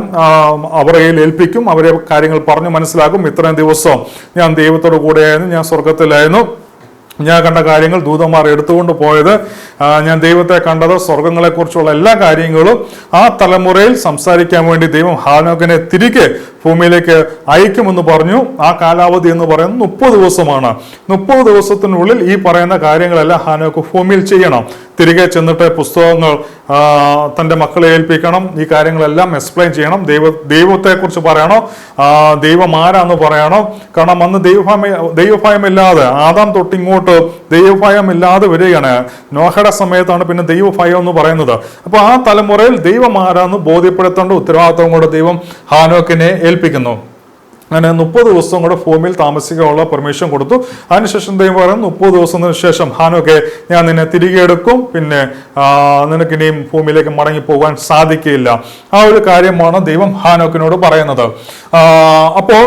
S1: അവരെ ഏൽപ്പിക്കും. അവരെ കാര്യങ്ങൾ പറഞ്ഞു മനസ്സിലാക്കും. ഇത്രയും ദിവസം ഞാൻ ദൈവത്തോടു കൂടെയായിരുന്നു. ഞാൻ സ്വർഗത്തിലായിരുന്നു ഞാൻ കണ്ട കാര്യങ്ങൾ ദൂതന്മാർ എടുത്തുകൊണ്ട് പോയത് ഞാൻ ദൈവത്തെ കണ്ടത് സ്വർഗങ്ങളെക്കുറിച്ചുള്ള എല്ലാ കാര്യങ്ങളും ആ തലമുറയിൽ സംസാരിക്കാൻ വേണ്ടി ദൈവം ഹാനോക്കിനെ തിരികെ ഭൂമിയിലേക്ക് അയക്കുമെന്ന് പറഞ്ഞു. ആ കാലാവധി എന്ന് പറയുന്നത് മുപ്പത് ദിവസമാണ്. മുപ്പത് ദിവസത്തിനുള്ളിൽ ഈ പറയുന്ന കാര്യങ്ങളെല്ലാം ഹാനോക്ക് ഭൂമിയിൽ ചെയ്യണം. തിരികെ ചെന്നിട്ട് പുസ്തകങ്ങൾ തന്റെ മക്കളെ ഏൽപ്പിക്കണം. ഈ കാര്യങ്ങളെല്ലാം എക്സ്പ്ലെയിൻ ചെയ്യണം. ദൈവ ദൈവത്തെക്കുറിച്ച് പറയണോ? ദൈവം ആരാന്ന് പറയണോ? കാരണം അന്ന് ദൈവഭയം ദൈവഭയമില്ലാതെ ആദാം തൊട്ടിങ്ങോട്ട് ദൈവഭയമില്ലാതെ വരികയാണ്. നോഹയുടെ സമയത്താണ് പിന്നെ ദൈവഭയം എന്ന് പറയുന്നത്. അപ്പോൾ ആ തലമുറയിൽ ദൈവം ആരാന്ന് ബോധ്യപ്പെടുത്തേണ്ട ഉത്തരവാദിത്വം കൂടെ ദൈവം ഹാനോക്കിനെ ഏൽപ്പിക്കുന്നു. അങ്ങനെ മുപ്പത് ദിവസം കൂടെ ഭൂമിയിൽ താമസിക്കാനുള്ള പെർമിഷൻ കൊടുത്തു. അതിനുശേഷം ദൈവം പറയുന്നു മുപ്പത് ദിവസത്തിന് ശേഷം ഹാനൊക്കെ ഞാൻ നിന്നെ തിരികെ എടുക്കും. പിന്നെ നിനക്ക് ഇനിയും ഭൂമിയിലേക്ക് മടങ്ങി പോകാൻ സാധിക്കില്ല ആ ഒരു കാര്യമാണ് ദൈവം ഹാനോക്കിനോട് പറയുന്നത്. അപ്പോൾ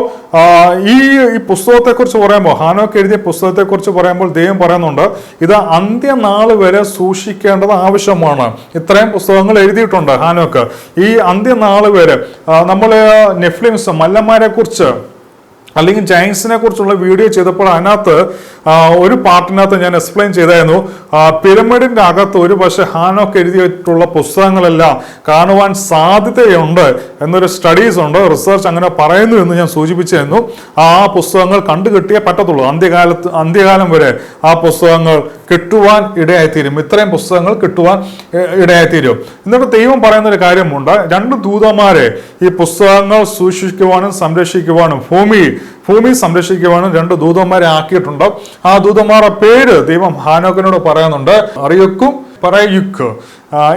S1: ഈ ഈ പുസ്തകത്തെക്കുറിച്ച് പറയുമ്പോൾ ഹാനോക്ക് എഴുതിയ പുസ്തകത്തെക്കുറിച്ച് പറയുമ്പോൾ ദൈവം പറയുന്നുണ്ട് ഇത് അന്ത്യനാൾ വരെ സൂക്ഷിക്കേണ്ടത് ആവശ്യമാണ്. ഇത്രയും പുസ്തകങ്ങൾ എഴുതിയിട്ടുണ്ട് ഹാനോക്ക്. ഈ അന്ത്യനാൾ വരെ നമ്മൾ നെഫ്ലിംസ് മല്ലന്മാരെ കുറിച്ച് അല്ലെങ്കിൽ ജയൻസിനെ കുറിച്ചുള്ള വീഡിയോ ചെയ്തപ്പോൾ അതിനകത്ത് ഒരു പാർട്ടിനകത്ത് ഞാൻ എക്സ്പ്ലെയിൻ ചെയ്തായിരുന്നു. പിരമിഡിന്റെ അകത്ത് ഒരു പക്ഷേ ഹാനോക്ക് എഴുതിയിട്ടുള്ള പുസ്തകങ്ങളെല്ലാം കാണുവാൻ സാധ്യതയുണ്ട് എന്നൊരു സ്റ്റഡീസ് ഉണ്ട്. റിസർച്ച് അങ്ങനെ പറയുന്നു എന്ന് ഞാൻ സൂചിപ്പിച്ചിരുന്നു. ആ പുസ്തകങ്ങൾ കണ്ടു കണ്ടുകിട്ടിയേ പറ്റത്തുള്ളൂ. അന്ത്യകാലത്ത് അന്ത്യകാലം വരെ ആ പുസ്തകങ്ങൾ കിട്ടുവാൻ ഇടയായിത്തീരും. ഇത്രയും പുസ്തകങ്ങൾ കിട്ടുവാൻ ഇടയായിത്തീരും. എന്നിട്ട് ദൈവം പറയുന്ന ഒരു കാര്യമുണ്ട്. രണ്ട് ദൂതന്മാരെ ഈ പുസ്തകങ്ങൾ സൂക്ഷിക്കുവാനും സംരക്ഷിക്കുവാനും ഭൂമി ഭൂമി സംരക്ഷിക്കുവാനും രണ്ട് ദൂതന്മാരെ ആക്കിയിട്ടുണ്ട്. ആ ദൂതന്മാരുടെ പേര് ദൈവം ഹാനോക്കിനോട് പറയുന്നുണ്ട്. അറിയക്കും പറയുക്ക്.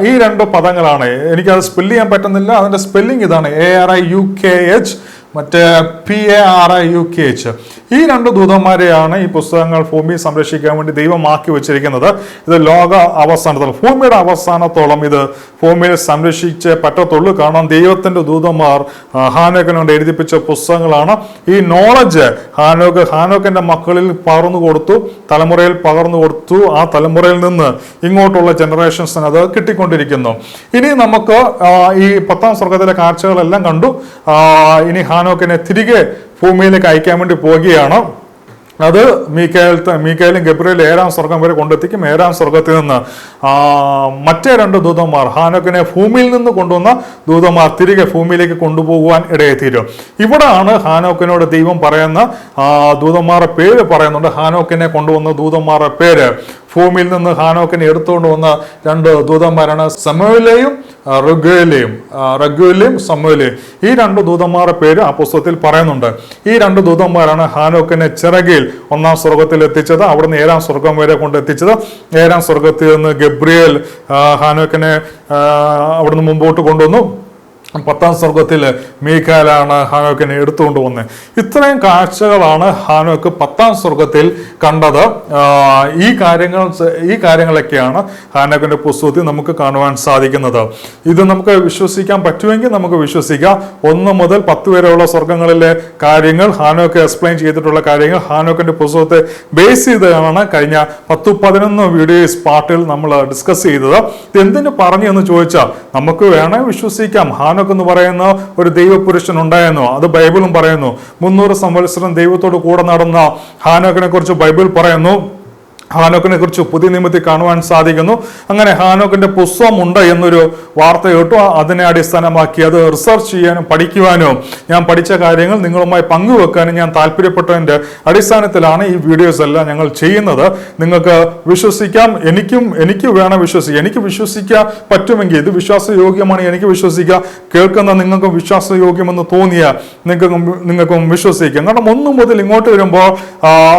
S1: ഈ രണ്ട് പദങ്ങളാണ്. എനിക്കത് സ്പെല്ല് ചെയ്യാൻ പറ്റുന്നില്ല. അതിന്റെ സ്പെല്ലിംഗ് ഇതാണ് A R I U K H മറ്റേ P A R I U K H ഈ രണ്ട് ദൂതന്മാരെയാണ് ഈ പുസ്തകങ്ങൾ ഭൂമി സംരക്ഷിക്കാൻ വേണ്ടി ദൈവമാക്കി വെച്ചിരിക്കുന്നത്. ഇത് ലോക അവസാനത്തോളം ഭൂമിയുടെ അവസാനത്തോളം ഇത് ഭൂമിയിൽ സംരക്ഷിച്ച് പറ്റത്തുള്ളൂ. കാരണം ദൈവത്തിന്റെ ദൂതന്മാർ ഹാനോക്കനോട് എഴുതിപ്പിച്ച പുസ്തകങ്ങളാണ്. ഈ നോളജ് ഹാനോക്ക് ഹാനോക്കിന്റെ മക്കളിൽ പകർന്നു കൊടുത്തു തലമുറയിൽ പകർന്നു കൊടുത്തു. ആ തലമുറയിൽ നിന്ന് ഇങ്ങോട്ടുള്ള ജനറേഷൻസിന് അത് കിട്ടിക്കൊണ്ടിരിക്കുന്നു. ഇനി നമുക്ക് ഈ പത്താം സ്വർഗത്തിലെ കാഴ്ചകളെല്ലാം കണ്ടു. ഇനി ഇനി ഹാനോക്കിനെ തിരികെ ഭൂമിയിലേക്ക് അയക്കാൻ വേണ്ടി പോവുകയാണ്. അത് മീക്കായൽ മീക്കായലും ഗബ്രിയലും ഏഴാം സ്വർഗം വരെ കൊണ്ടെത്തിക്കും. ഏഴാം സ്വർഗത്തിൽ നിന്ന് മറ്റേ രണ്ട് ദൂതന്മാർ ഹാനോക്കിനെ ഭൂമിയിൽ നിന്ന് കൊണ്ടുവന്ന ദൂതന്മാർ തിരികെ ഭൂമിയിലേക്ക് കൊണ്ടുപോകുവാൻ ഇടയെത്തീരും ഇവിടാണ് ഹാനോക്കിനോട് ദൈവം പറയുന്ന ദൂതന്മാരുടെ പേര് പറയുന്നുണ്ട്. ഹാനോക്കിനെ കൊണ്ടുവന്ന ദൂതന്മാരുടെ പേര്. ഭൂമിയിൽ നിന്ന് ഹാനോക്കിനെ എടുത്തുകൊണ്ട് വന്ന രണ്ട് ദൂതന്മാരാണ് സമൂലയും റഗുലയും റഗുലയും സമൂലയും ഈ രണ്ട് ദൂതന്മാരുടെ പേര് ആ പുസ്തകത്തിൽ പറയുന്നുണ്ട്. ഈ രണ്ട് ദൂതന്മാരാണ് ഹാനോക്കിനെ ചിറകിൽ ഒന്നാം സ്വർഗത്തിൽ എത്തിച്ചത് അവിടുന്ന് ഏഴാം സ്വർഗം വരെ കൊണ്ട് എത്തിച്ചത്. ഏഴാം സ്വർഗത്തിൽ നിന്ന് ഗബ്രിയേൽ ഹാനോക്കിനെ അവിടുന്ന് മുമ്പോട്ട് കൊണ്ടുവന്നു. പത്താം സ്വർഗത്തിൽ മീക്കാലാണ് ഹാനോക്കിനെ എടുത്തുകൊണ്ട് വന്നത് ഇത്രയും കാഴ്ചകളാണ് ഹാനോക്ക് പത്താം സ്വർഗത്തിൽ കണ്ടത്. ഈ കാര്യങ്ങൾ ഈ കാര്യങ്ങളൊക്കെയാണ് ഹാനോക്കിന്റെ പുസ്തകത്തിൽ നമുക്ക് കാണുവാൻ സാധിക്കുന്നത്. ഇത് നമുക്ക് വിശ്വസിക്കാൻ പറ്റുമെങ്കിൽ നമുക്ക് വിശ്വസിക്കാം. ഒന്ന് മുതൽ പത്ത് വരെയുള്ള സ്വർഗങ്ങളിലെ കാര്യങ്ങൾ ഹാനോക്ക് എക്സ്പ്ലെയിൻ ചെയ്തിട്ടുള്ള കാര്യങ്ങൾ ഹാനോക്കിന്റെ പുസ്തകത്തെ ബേസ് ചെയ്താണ് കഴിഞ്ഞ പത്ത് പതിനൊന്ന് വീഡിയോസ് പാർട്ടിൽ നമ്മൾ ഡിസ്കസ് ചെയ്തത്. ഇത് എന്തിനു പറഞ്ഞു എന്ന് ചോദിച്ചാൽ നമുക്ക് വേണേ വിശ്വസിക്കാം. ഹാനോക്ക് എന്ന് പറയുന്ന ഒരു ദൈവപുരുഷൻ ഉണ്ടായിരുന്നു. അത് ബൈബിളും പറയുന്നു. മുന്നൂറ് സംവത്സരം ദൈവത്തോട് കൂടെ നടന്ന ഹാനോക്കിനെ കുറിച്ച് ബൈബിൾ പറയുന്നു. ഹാനോക്കിനെ കുറിച്ച് പുതിയ നിയമത്തിൽ കാണുവാൻ സാധിക്കുന്നു. അങ്ങനെ ഹാനോക്കിന്റെ പുസ്തകം ഉണ്ട് എന്നൊരു വാർത്ത കേട്ടു. അതിനെ അടിസ്ഥാനമാക്കി അത് റിസർച്ച് ചെയ്യാനും പഠിക്കുവാനും ഞാൻ പഠിച്ച കാര്യങ്ങൾ നിങ്ങളുമായി പങ്കുവെക്കാനും ഞാൻ താല്പര്യപ്പെട്ടതിന്റെ അടിസ്ഥാനത്തിലാണ് ഈ വീഡിയോസ് എല്ലാം ഞങ്ങൾ ചെയ്യുന്നത്. നിങ്ങൾക്ക് വിശ്വസിക്കാം. എനിക്കും എനിക്ക് വേണം വിശ്വസിക്കാം എനിക്ക് വിശ്വസിക്കാൻ പറ്റുമെങ്കിൽ ഇത് വിശ്വാസയോഗ്യമാണ് എനിക്ക് വിശ്വസിക്കാം. കേൾക്കുന്ന നിങ്ങൾക്കും വിശ്വാസയോഗ്യമെന്ന് തോന്നിയ നിങ്ങൾക്കും നിങ്ങൾക്കും വിശ്വസിക്കാം. കാരണം ഒന്നു മുതൽ ഇങ്ങോട്ട് വരുമ്പോൾ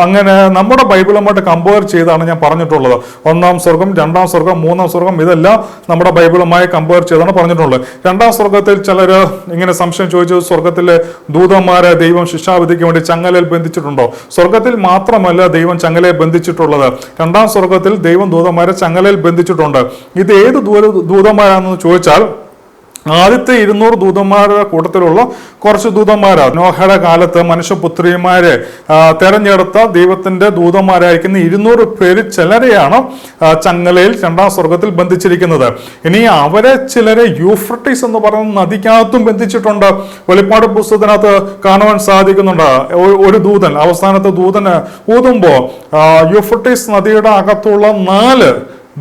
S1: അങ്ങനെ നമ്മുടെ ബൈബിളുമായിട്ട് കമ്പയർ ചെയ്താണ് ഞാൻ പറഞ്ഞിട്ടുള്ളത്. ഒന്നാം സ്വർഗം രണ്ടാം സ്വർഗം മൂന്നാം സ്വർഗം ഇതെല്ലാം നമ്മുടെ ബൈബിളുമായി കമ്പയർ ചെയ്താണ് പറഞ്ഞിട്ടുള്ളത്. രണ്ടാം സ്വർഗത്തിൽ ചിലർ ഇങ്ങനെ സംശയം ചോദിച്ചു സ്വർഗത്തിലെ ദൂതന്മാരെ ദൈവം ശിക്ഷാവിധിക്ക് വേണ്ടി ചങ്ങലയിൽ ബന്ധിച്ചിട്ടുണ്ടോ? സ്വർഗത്തിൽ മാത്രമല്ല ദൈവം ചങ്ങലയെ ബന്ധിച്ചിട്ടുള്ളത്. രണ്ടാം സ്വർഗത്തിൽ ദൈവം ദൂതന്മാരെ ചങ്ങലയിൽ ബന്ധിച്ചിട്ടുണ്ട്. ഇത് ഏത് ദൂര ദൂതന്മാരാണെന്ന് ചോദിച്ചാൽ ആദ്യത്തെ ഇരുന്നൂറ് ദൂതന്മാരുടെ കൂട്ടത്തിലുള്ള കുറച്ച് ദൂതന്മാരാണ്. നോഹയുടെ കാലത്ത് മനുഷ്യപുത്രിമാരെ തെരഞ്ഞെടുത്ത ദൈവത്തിന്റെ ദൂതന്മാരായിരിക്കുന്ന ഇരുന്നൂറ് പേര് ചിലരെയാണ് ചങ്ങലയിൽ രണ്ടാം സ്വർഗത്തിൽ ബന്ധിച്ചിരിക്കുന്നത്. ഇനി അവരെ ചിലരെ യൂഫ്രട്ടീസ് എന്ന് പറയുന്ന നദിക്കകത്തും ബന്ധിച്ചിട്ടുണ്ട്. വെളിപ്പാട് പുസ്തകത്തിനകത്ത് കാണുവാൻ സാധിക്കുന്നുണ്ട്. ഒരു ദൂതൻ അവസാനത്തെ ദൂതന് ഊതുമ്പോ യൂഫ്രട്ടീസ് നദിയുടെ അകത്തുള്ള നാല്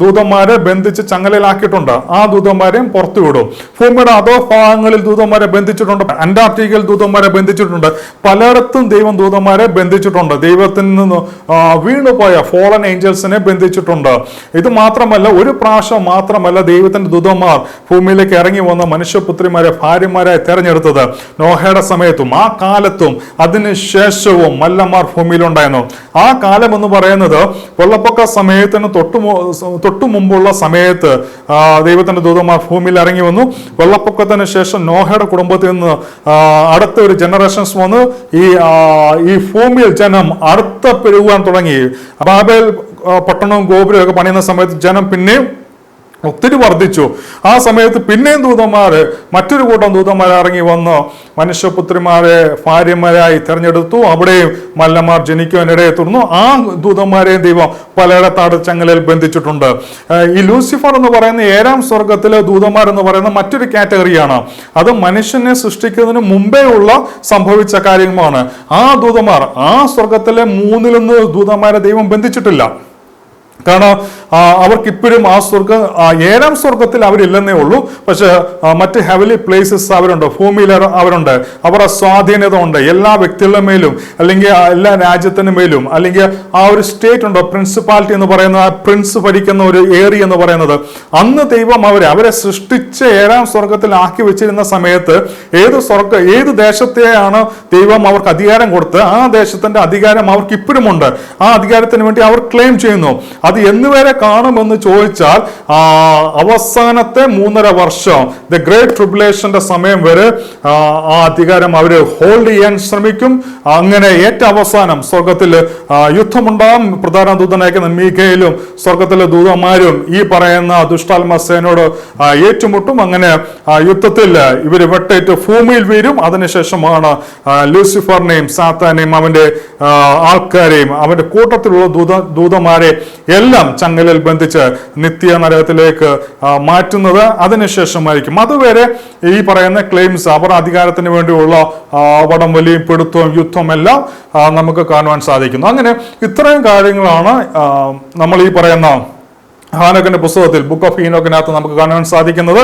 S1: ദൂതന്മാരെ ബന്ധിച്ച് ചങ്ങലയിലാക്കിയിട്ടുണ്ട്. ആ ദൂതന്മാരെയും പുറത്തു വിടും. ഭൂമിയുടെ അതോ ഭാഗങ്ങളിൽ ദൂതന്മാരെ ബന്ധിച്ചിട്ടുണ്ട്. അന്റാർട്ടിക്കയിൽ ദൂതന്മാരെ ബന്ധിച്ചിട്ടുണ്ട്. പലയിടത്തും ദൈവം ദൂതന്മാരെ ബന്ധിച്ചിട്ടുണ്ട്. ദൈവത്തിൽ നിന്ന് വീണുപോയ ഫോളൻ ഏഞ്ചൽസിനെ ബന്ധിച്ചിട്ടുണ്ട്. ഇത് മാത്രമല്ല ഒരു പ്രാവശ്യം മാത്രമല്ല ദൈവത്തിന്റെ ദൂതന്മാർ ഭൂമിയിലേക്ക് ഇറങ്ങി വന്ന മനുഷ്യപുത്രിമാരെ ഭാര്യമാരെ തെരഞ്ഞെടുത്തത് നോഹയുടെ സമയത്തും ആ കാലത്തും അതിനുശേഷവും മല്ലന്മാർ ഭൂമിയിലുണ്ടായിരുന്നു. ആ കാലം എന്ന് പറയുന്നത് വെള്ളപ്പൊക്ക സമയത്തിന് തൊട്ടു തൊട്ടു മുമ്പുള്ള സമയത്ത് ദൈവത്തിന്റെ ദൂതന്മാർ ഭൂമിയിൽ ഇറങ്ങി വന്നു. വെള്ളപ്പൊക്കത്തിന് ശേഷം നോഹയുടെ കുടുംബത്തിൽ നിന്ന് അടുത്ത ഒരു ജനറേഷൻസ് വന്ന് ഈ ഈ ഭൂമിയിൽ ജനം അടുത്ത പെരുകുവാൻ തുടങ്ങി. ബാബേൽ പട്ടണവും ഗോപുരവും ഒക്കെ പണിയുന്ന സമയത്ത് ജനം പിന്നെയും ഒത്തിരി വർദ്ധിച്ചു. ആ സമയത്ത് പിന്നെയും ദൂതന്മാര് മറ്റൊരു കൂട്ടം ദൂതന്മാർ ഇറങ്ങി വന്ന് മനുഷ്യപുത്രിമാരെ ഭാര്യമാരായി തിരഞ്ഞെടുത്തു. അവിടെയും മല്ലന്മാർ ജനിക്കുവാനിടയെ തുടർന്നു ആ ദൂതന്മാരെയും ദൈവം പലയിടത്താട് ചങ്ങലയിൽ ബന്ധിച്ചിട്ടുണ്ട്. ഈ ലൂസിഫർ എന്ന് പറയുന്ന ഏഴാം സ്വർഗത്തിലെ ദൂതന്മാർ എന്ന് പറയുന്ന മറ്റൊരു കാറ്റഗറിയാണ്. അത് മനുഷ്യനെ സൃഷ്ടിക്കുന്നതിന് മുമ്പേ ഉള്ള സംഭവിച്ച കാര്യങ്ങളാണ് ആ ദൂതന്മാർ ആ സ്വർഗത്തിലെ മൂന്നിലൊന്ന് ദൂതന്മാരെ ദൈവം ബന്ധിച്ചിട്ടില്ല. കാരണം അവർക്കിപ്പോഴും ആ സ്വർഗം ഏഴാം സ്വർഗത്തിൽ അവരില്ലെന്നേ ഉള്ളൂ. പക്ഷെ മറ്റ് ഹെവലി പ്ലേസസ് അവരുണ്ട് ഭൂമിയിൽ അവരുണ്ട്. അവരുടെ സ്വാധീനത ഉണ്ട് എല്ലാ വ്യക്തികളുടെ മേലും അല്ലെങ്കിൽ എല്ലാ രാജ്യത്തിന് മേലും അല്ലെങ്കിൽ ആ ഒരു സ്റ്റേറ്റ് ഉണ്ടോ? പ്രിൻസിപ്പാലിറ്റി എന്ന് പറയുന്ന ആ പ്രിൻസ് ഭരിക്കുന്ന ഒരു ഏരിയ എന്ന് പറയുന്നത്. അന്ന് ദൈവം അവരെ അവരെ സൃഷ്ടിച്ച ഏഴാം സ്വർഗത്തിൽ ആക്കി വെച്ചിരുന്ന സമയത്ത് ഏത് സ്വർഗ ഏത് ദേശത്തെയാണ് ദൈവം അവർക്ക് അധികാരം കൊടുത്ത് ആ ദേശത്തിന്റെ അധികാരം അവർക്ക് ഇപ്പോഴും ഉണ്ട് ആ അധികാരത്തിന് വേണ്ടി അവർ ക്ലെയിം ചെയ്യുന്നു. അത് എന്നുവരെ കാണുമെന്ന് ചോദിച്ചാൽ അവസാനത്തെ മൂന്നര വർഷം ദ ഗ്രേറ്റ് ട്രിബുലേഷന്റെ സമയം വരെ ആ, അധികാരം അവർ ഹോൾഡ് ചെയ്യാൻ ശ്രമിക്കും. അങ്ങനെ ഏറ്റവും അവസാനം സ്വർഗത്തിൽ യുദ്ധമുണ്ടാകും പ്രധാന ദൂതനയക്കുന്ന മീഖയിലും സ്വർഗത്തിലെ ദൂതന്മാരും ഈ പറയുന്ന ദുഷ്ടാത്മസേനോട് ഏറ്റുമുട്ടും. അങ്ങനെ യുദ്ധത്തിൽ ഇവർ വെട്ടേറ്റ് ഭൂമിയിൽ വീരും അതിനുശേഷമാണ് ലൂസിഫറിനെയും സാത്താനെയും അവന്റെ ആൾക്കാരെയും അവന്റെ കൂട്ടത്തിലുള്ള ദൂത ദൂതന്മാരെ എല്ലാം ചങ്ങലിൽ ബന്ധിച്ച് നിത്യ നരകത്തിലേക്ക് മാറ്റുന്നത് അതിനുശേഷമായിരിക്കും. അതുവരെ ഈ പറയുന്ന ക്ലെയിംസ് അവർ അധികാരത്തിന് വേണ്ടിയുള്ള വടം വലിയ പിടുത്തവും യുദ്ധവും എല്ലാം നമുക്ക് കാണുവാൻ സാധിക്കുന്നു. അങ്ങനെ ഇത്രയും കാര്യങ്ങളാണ് നമ്മൾ ഈ പറയുന്ന ഹാനോക്കിന്റെ പുസ്തകത്തിൽ ബുക്ക് ഓഫ് ഹീനോക്കിനകത്ത് നമുക്ക് കാണാൻ സാധിക്കുന്നത്.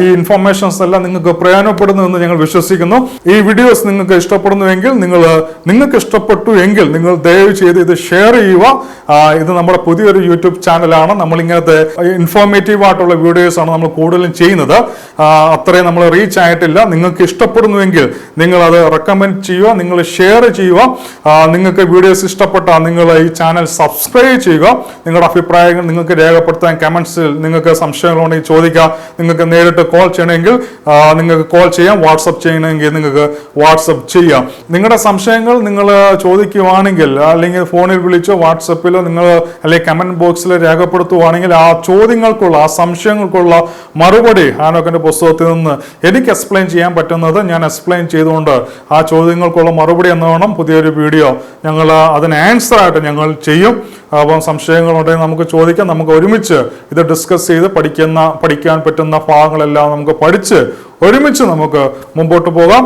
S1: ഈ ഇൻഫർമേഷൻസ് എല്ലാം നിങ്ങൾക്ക് പ്രയോജനപ്പെടുന്നു എന്ന് ഞങ്ങൾ വിശ്വസിക്കുന്നു. ഈ വീഡിയോസ് നിങ്ങൾക്ക് ഇഷ്ടപ്പെടുന്നുവെങ്കിൽ നിങ്ങൾ നിങ്ങൾക്ക് ഇഷ്ടപ്പെട്ടു എങ്കിൽ നിങ്ങൾ ദയവ് ചെയ്ത് ഇത് ഷെയർ ചെയ്യുക. ഇത് നമ്മുടെ പുതിയൊരു യൂട്യൂബ് ചാനലാണ് നമ്മൾ ഇങ്ങനത്തെ ഇൻഫോർമേറ്റീവ് ആയിട്ടുള്ള വീഡിയോസ് ആണ് നമ്മൾ കൂടുതലും ചെയ്യുന്നത്. അത്രയും നമ്മൾ റീച്ച് ആയിട്ടില്ല. നിങ്ങൾക്ക് ഇഷ്ടപ്പെടുന്നുവെങ്കിൽ നിങ്ങൾ അത് റെക്കമെൻഡ് ചെയ്യുക നിങ്ങൾ ഷെയർ ചെയ്യുക. നിങ്ങൾക്ക് വീഡിയോസ് ഇഷ്ടപ്പെട്ടാൽ നിങ്ങൾ ഈ ചാനൽ സബ്സ്ക്രൈബ് ചെയ്യുക. നിങ്ങളുടെ അഭിപ്രായങ്ങൾ നിങ്ങൾക്ക് രേഖപ്പെടുത്താൻ കമൻസിൽ നിങ്ങൾക്ക് സംശയങ്ങളുണ്ടെങ്കിൽ ചോദിക്കാം. നിങ്ങൾക്ക് നേരിട്ട് കോൾ ചെയ്യണമെങ്കിൽ നിങ്ങൾക്ക് കോൾ ചെയ്യാം. വാട്സപ്പ് ചെയ്യണമെങ്കിൽ നിങ്ങൾക്ക് വാട്സപ്പ് ചെയ്യാം. നിങ്ങളുടെ സംശയങ്ങൾ നിങ്ങൾ ചോദിക്കുവാണെങ്കിൽ അല്ലെങ്കിൽ ഫോണിൽ വിളിച്ചോ വാട്സപ്പിലോ നിങ്ങൾ അല്ലെങ്കിൽ കമന്റ് ബോക്സിൽ രേഖപ്പെടുത്തുവാണെങ്കിൽ ആ ചോദ്യങ്ങൾക്കുള്ള ആ സംശയങ്ങൾക്കുള്ള മറുപടി ഹാനോക്കിന്റെ പുസ്തകത്തിൽ നിന്ന് എനിക്ക് എക്സ്പ്ലെയിൻ ചെയ്യാൻ പറ്റുന്നത് ഞാൻ എക്സ്പ്ലെയിൻ ചെയ്തുകൊണ്ട് ആ ചോദ്യങ്ങൾക്കുള്ള മറുപടി എന്ന് എന്നോണം പുതിയൊരു വീഡിയോ ഞങ്ങൾ അതിന് ആൻസർ ആയിട്ട് ഞങ്ങൾ ചെയ്യും. അപ്പം സംശയങ്ങളുണ്ടെങ്കിൽ നമുക്ക് ചോദിക്കാം. നമുക്ക് ഒരുമിച്ച് ഇത് ഡിസ്കസ് ചെയ്ത് പഠിക്കുന്ന പഠിക്കാൻ പറ്റുന്ന ഭാഗങ്ങളെല്ലാം നമുക്ക് പഠിച്ച് ഒരുമിച്ച് നമുക്ക് മുമ്പോട്ട് പോകാം.